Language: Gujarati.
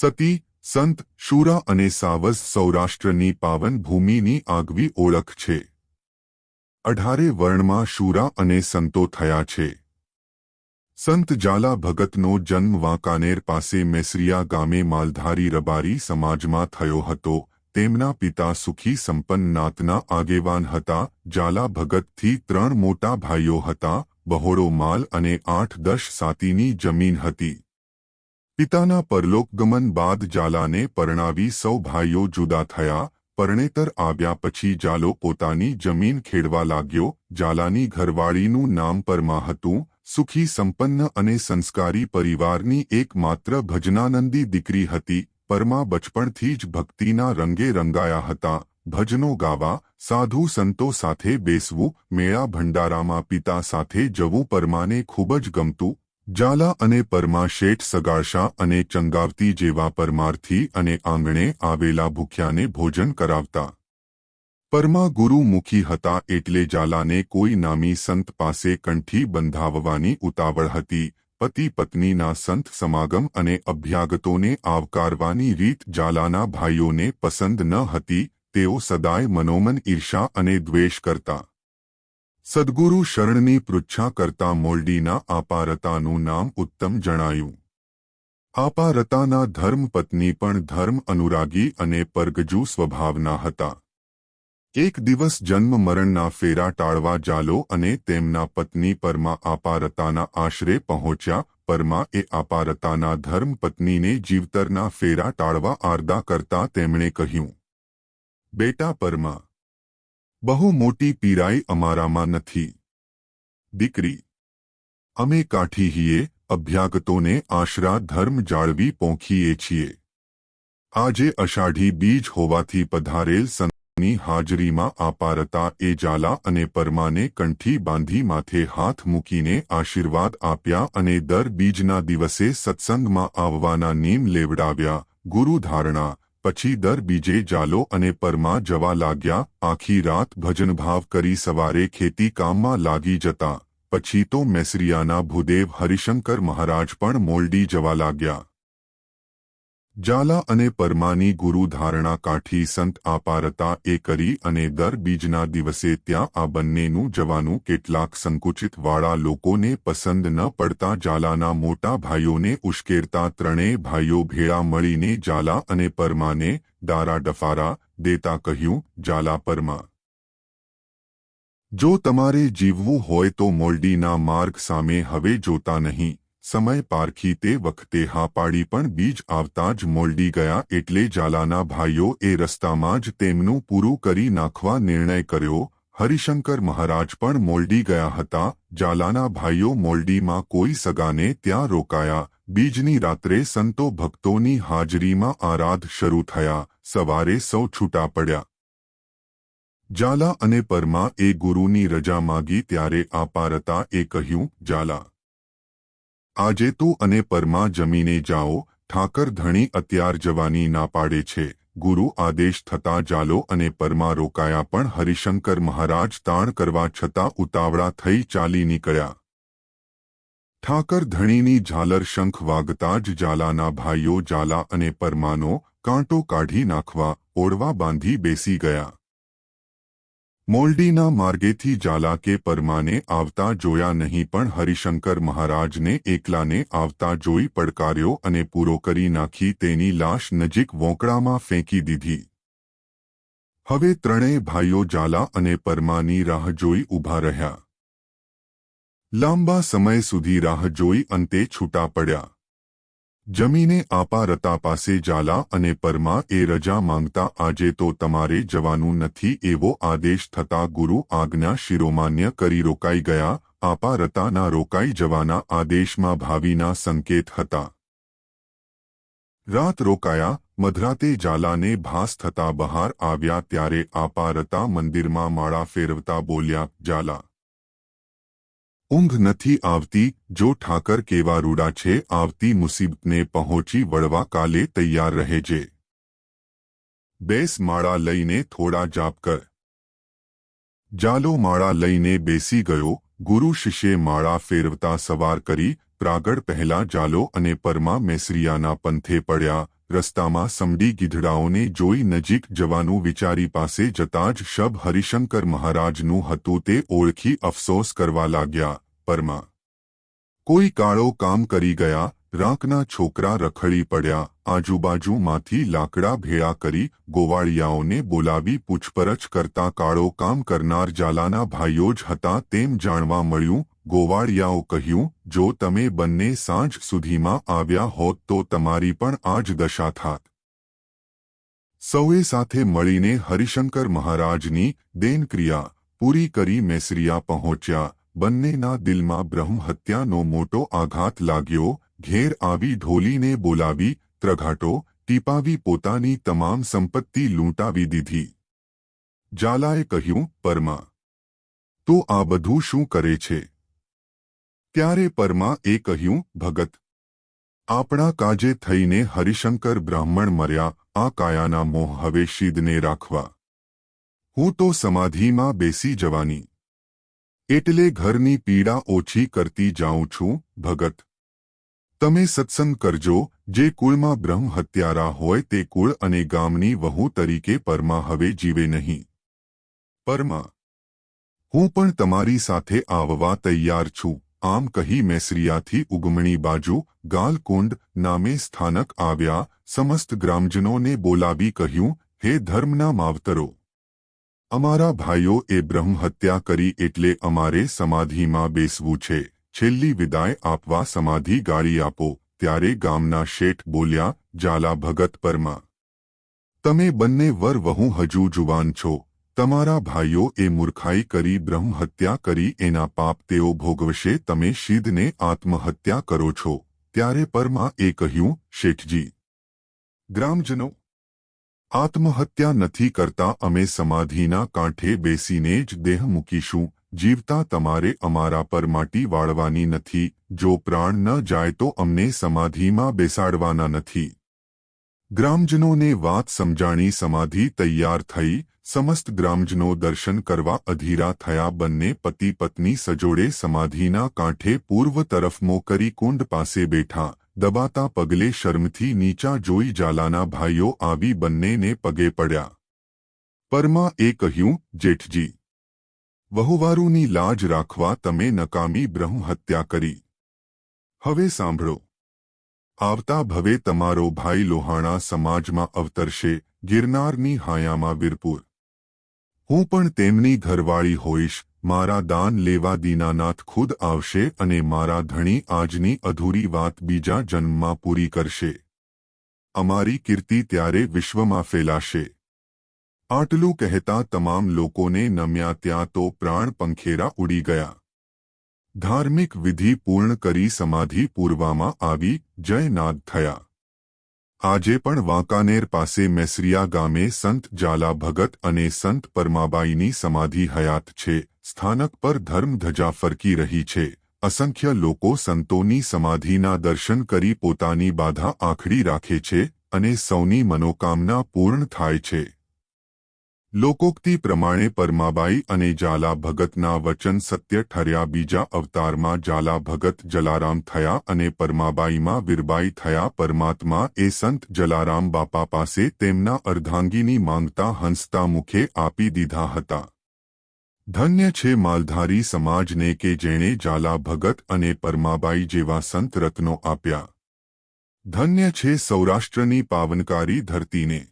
સતી, સંત, શૂરા અને સાવસ સૌરાષ્ટ્રની પાવન ભૂમિની આગવી ઓળખ છે. અઢારે વર્ણમાં શુરા અને સંતો થયા છે. સંત જાલા ભગતનો જન્મ વાંકાનેર પાસે મેસરિયા ગામે માલધારી રબારી સમાજમાં થયો હતો. તેમના પિતા સુખી સંપન્નનાથના આગેવાન હતા. જાલા ભગતથી ત્રણ મોટા ભાઈઓ હતા. બહોળો માલ અને આઠ દશ સાતીની જમીન હતી. પિતાના પરલોકગમન બાદ જાલાને પરણાવી સૌ ભાઈઓ જુદા થયા, પરણેતર આવ્યા પછી જાલો પોતાની જમીન ખેડવા લાગ્યો જાલાની ઘરવાળીનું નામ પરમા હતું, સુખી, સંપન્ન અને સંસ્કારી પરિવારની એકમાત્ર ભજનાનંદી દીકરી હતી, પરમા બચપણથી જ ભક્તિના રંગે રંગાયા હતા, ભજનો ગાવા, સાધુ સંતો સાથે બેસવું, મેળા ભંડારામાં પિતા સાથે જવું પરમાને ખૂબ જ ગમતું જાલા અને પરમા શેઠ સગાળશા અને ચંગાવતી જેવા પરમાર્થી અને આંગણે આવેલા ભૂખ્યાને ભોજન કરાવતા. પરમા ગુરુમુખી હતા એટલે જાલાને કોઈ નામી સંત પાસે કંઠી બંધાવવાની ઉતાવળ હતી. પતિ પત્નીના સંત સમાગમ અને અભ્યાગતોને આવકારવાની રીત જાલાના ભાઈઓને પસંદ ન હતી. તેઓ સદાય મનોમન ઈર્ષા અને દ્વેષ કરતા. સદગુરુ શરણની પૃચ્છા કરતા મોલડીના આપારતાનું નામ ઉત્તમ જણાયું. આપારતાના ધર્મપત્ની પણ ધર્મ અનુરાગી અને પરગજુ સ્વભાવના હતા. એક દિવસ જન્મ મરણના ફેરા ટાળવા જાલો અને તેમના પત્ની પરમાં આપારતાના આશરે પહોંચ્યા. પરમા એ આપારતાના ધર્મપત્નીને જીવતરના ફેરા ટાળવા આરદા કરતા તેમણે કહ્યું, બેટા પરમાં બહુ મોટી પીરાઈ અમારામાં નથી દીકરી અમે કાઠી હીએ અભ્યાગતોને આશરા ધર્મ જાળવી પોંખીએ છીએ આજે અષાઢી બીજ હોવાથી પધારેલ સંતની હાજરીમાં આપારતા એ જાલા અને પરમાને કંઠી બાંધી માથે હાથ મૂકીને આશીર્વાદ આપ્યા અને દર બીજના દિવસે સત્સંગમાં આવવાના નીમ લેવડાવ્યા ગુરુ ધારણા પછી દર બીજે જાલો અને પરમાં જવા લાગ્યા, આખી રાત ભજનભાવ કરી સવારે ખેતી કામમાં લાગી જતા. પછી તો મેસરિયાના ભૂદેવ હરિશંકર મહારાજ પણ મોલડી જવા લાગ્યા. જાલા અને પરમાની ગુરુ ધારણા કાઠી સંત આપારતા એ કરી અને દર બીજના દિવસે ત્યાં આ બંનેનું જવાનું કેટલાક સંકુચિત વાળા લોકોને પસંદ ન પડતા જાલાના મોટા ભાઈઓને ઉશ્કેરતા ત્રણેય ભાઈઓ ભેળા મળીને જાલા અને પરમાને દારા ડફારા દેતા કહ્યું જાલા પરમા, જો તમારે જીવવું હોય તો મોલ્ડીના માર્ગ સામે હવે જોતા નહીં. સમય પારખી તે વખતે હા પાડી પણ બીજ આવતા જ મોલડી ગયા એટલે જાલાના ભાઈઓ એ રસ્તામાં જ તેમનું પૂરું કરી નાખવા નિર્ણય કર્યો. હરિશંકર મહારાજ પણ મોલડી ગયા હતા. જાલાના ભાઈઓ મોલડીમાં કોઈ સગાને ત્યાં રોકાયા. બીજની રાત્રે સંતો ભક્તોની હાજરીમાં આરાધ શરૂ થયા. સવારે સૌ છૂટા પડ્યા. જાલા અને પરમા એ ગુરુની રજા માગી ત્યારે આપારતા એ કહ્યું જાલા આજે તું અને પરમાં જમીને જાઓ, ઠાકર ધણી અત્યાર જવાની ના પાડે છે. ગુરુ આદેશ થતા જાલો અને પરમાં રોકાયા પણ હરિશંકર મહારાજ તાણ કરવા છતાં ઉતાવળા થઈ ચાલી નીકળ્યા. ઠાકર ધણીની ઝાલર શંખ વાગતા જ ઝાલાના ભાઈઓ ઝાલા અને પરમાનો કાંટો કાઢી નાખવા ઓળવા બાંધી બેસી ગયા. મોલ્ડીના માર્ગેથી જાલા કે પરમાને આવતા જોયા નહીં પણ હરિશંકર મહારાજને એકલાને આવતા જોઈ પડકાર્યો અને પૂરો કરી નાખી તેની લાશ નજીક વોંકળામાં ફેંકી દીધી. હવે ત્રણેય ભાઈઓ જાલા અને પરમાની રાહ જોઈ ઊભા રહ્યા. લાંબા સમય સુધી રાહ જોઈ અંતે છૂટા પડ્યા. જમીને આપા રતા પાસે જાલા અને પરમા એ રજા માંગતા આજે તો તમારે જવાનું નથી એવો આદેશ થતા ગુરુ આજ્ઞા શિરોમાન્ય કરી રોકાઈ ગયા. આપા રતાના રોકાઈ જવાના આદેશમાં ભાવિના સંકેત હતા. રાત રોકાયા. મધરાતે જાલાને ભાસ થતા બહાર આવ્યા ત્યારે આપા રતા મંદિરમાં માળા ફેરવતા બોલ્યા જાલા ઊંઘ નથી આવતી, જો ઠાકર કેવા રૂડા છે, આવતી મુસીબતને પહોંચી વળવા કાલે તૈયાર રહેજે બેસ માળા લઈને થોડા જાપ કર. જાલો માળા લઈને બેસી ગયો, ગુરુ શિષ્યે માળા ફેરવતા સવાર કરી, પ્રાગળ પહેલા જાલો અને પરમા મેસરિયાના પંથે પડ્યા રસ્તામાં સમડી ગીધડાઓને જોઈ નજીક જવાનું વિચારી પાસે જતા જ શબ હરિશંકર મહારાજનું હતું તે ઓળખી અફસોસ કરવા લાગ્યા, પરમાં, કોઈ કાળો કામ કરી ગયા, રાંકના છોકરા રખડી પડ્યા, આજુબાજુમાંથી લાકડા ભેળા કરી ગોવાળિયાઓને બોલાવી પૂછપરછ કરતા કાળો કામ કરનાર જાલાના ભાઈઓ જ હતા તેમ જાણવા મળ્યું ગોવાળિયાઓ કહ્યું, જો તમે બંને સાંજ સુધીમાં આવ્યા હોત તો તમારી પણ આ જ દશા થાત. સૌએ સાથે મળીને હરિશંકર મહારાજની દેનક્રિયા પૂરી કરી મેસરિયા પહોંચ્યા. બંનેના દિલમાં બ્રહ્મહત્યાનો મોટો આઘાત લાગ્યો. ઘેર આવી ઢોલીને બોલાવી, ત્રઘાટો, ટીપાવી પોતાની તમામ સંપત્તિ લૂંટાવી દીધી. જાલાએ કહ્યું, પરમા, તો આ બધું શું કરે છે? ત્યારે પરમા એ કહ્યું, ભગત, આપણા કાજે થઈને હરિશંકર બ્રાહ્મણ મર્યા, આ કાયાના મોહ હવે શીદને રાખવા. હું તો સમાધિમાં બેસી જવાની. એટલે ઘરની પીડા ઓછી કરતી જાઉં છું, ભગત. તમે સત્સંગ કરજો, જે કુળમાં બ્રહ્મ હત્યારા હોય તે કુળ અને ગામની વહુ તરીકે પરમા હવે જીવે નહીં. પરમા, હું પણ તમારી સાથે આવવા તૈયાર છું. આમ કહી મેસરિયાથી ઉગમણી બાજુ ગાલકુંડ નામે સ્થાનક આવ્યા, સમસ્ત ગ્રામજનોને બોલાવી કહ્યું, હે ધર્મના માવતરો! અમારા ભાઈઓ એ બ્રહ્મહત્યા કરી એટલે અમારે સમાધિમાં બેસવું છે. છેલ્લી વિદાય આપવા સમાધિ ગાળી આપો. ત્યારે ગામના શેઠ બોલ્યા જાલા ભગત પરમા! તમે બંને વર વહુ હજુ જુવાન છો. તમારા ભાઈઓ એ મૂર્ખાઈ કરી બ્રહ્મહત્યા કરી એના પાપ તેઓ ભોગવશે, તમે શીદને આત્મહત્યા કરો છો. ત્યારે પરમાં એ કહ્યું, શેઠજી, ગ્રામજનો, આત્મહત્યા નથી કરતા અમે સમાધિના કાંઠે બેસીને જ દેહ મૂકીશું. જીવતા તમારે અમારા પર માટી વાળવાની નથી. જો પ્રાણ ન જાય તો અમને સમાધિમાં બેસાડવાના નથી. ગ્રામજનોને વાત સમજાણી સમાધિ તૈયાર થઈ સમસ્ત ગ્રામજનો દર્શન કરવા અધીરા થયા બંને પતિ પત્ની સજોડે સમાધિના કાંઠે પૂર્વ તરફ મોકરી કુંડ પાસે બેઠા દબાતા પગલે શર્મથી નીચા જોઈ જાલાના ભાઈઓ આવી બંનેને પગે પડ્યા પરમાં એ કહ્યું જેઠજી વહુવારુની લાજ રાખવા તમે નકામી બ્રહ્મહત્યા કરી હવે સાંભળો આવતા ભવે તમારો ભાઈ લોહાણા સમાજમાં અવતરશે, ગિરનારની હાયામાં વીરપુર. હું પણ તેમની ઘરવાળી હોઈશ, મારા દાન લેવા દીનાનાથ ખુદ આવશે અને મારા ધણી આજની અધૂરી વાત બીજા જન્મમાં પૂરી કરશે. અમારી કીર્તિ ત્યારે વિશ્વમાં ફેલાશે. આટલું કહેતા તમામ લોકોને નમ્યા ત્યાં તો પ્રાણ પંખેરા ઉડી ગયા. ધાર્મિક વિધિ પૂર્ણ કરી સમાધિ પૂરવામાં આવી જયનાદ થયા. આજે પણ વાંકાનેર પાસે મેસરિયા ગામે સંત જાલા ભગત અને સંત પરમાબાઈની સમાધિ હયાત છે, સ્થાનક પર ધર્મધજા ફરકી રહી છે. અસંખ્ય લોકો સંતોની સમાધિના દર્શન કરી પોતાની બાધા આખડી રાખે છે અને સૌની મનોકામના પૂર્ણ થાય છે. લોકોક્તિ પ્રમાણે પરમાબાઈ અને જાલા ભગતના વચન સત્ય ઠર્યા બીજા અવતારમાં જાલા ભગત જલારામ થયા અને પરમાબાઈમાં વીરબાઈ થયા. પરમાત્મા એ સંત જલારામ બાપા પાસે તેમના અર્ધાંગીની માંગતા હંસતા મુખે આપી દીધા હતા. ધન્ય છે માલધારી સમાજને કે જેણે જાલા ભગત અને પરમાબાઈ જેવા સંત રત્નો આપ્યા. ધન્ય છે સૌરાષ્ટ્રની પાવનકારી ધરતીને.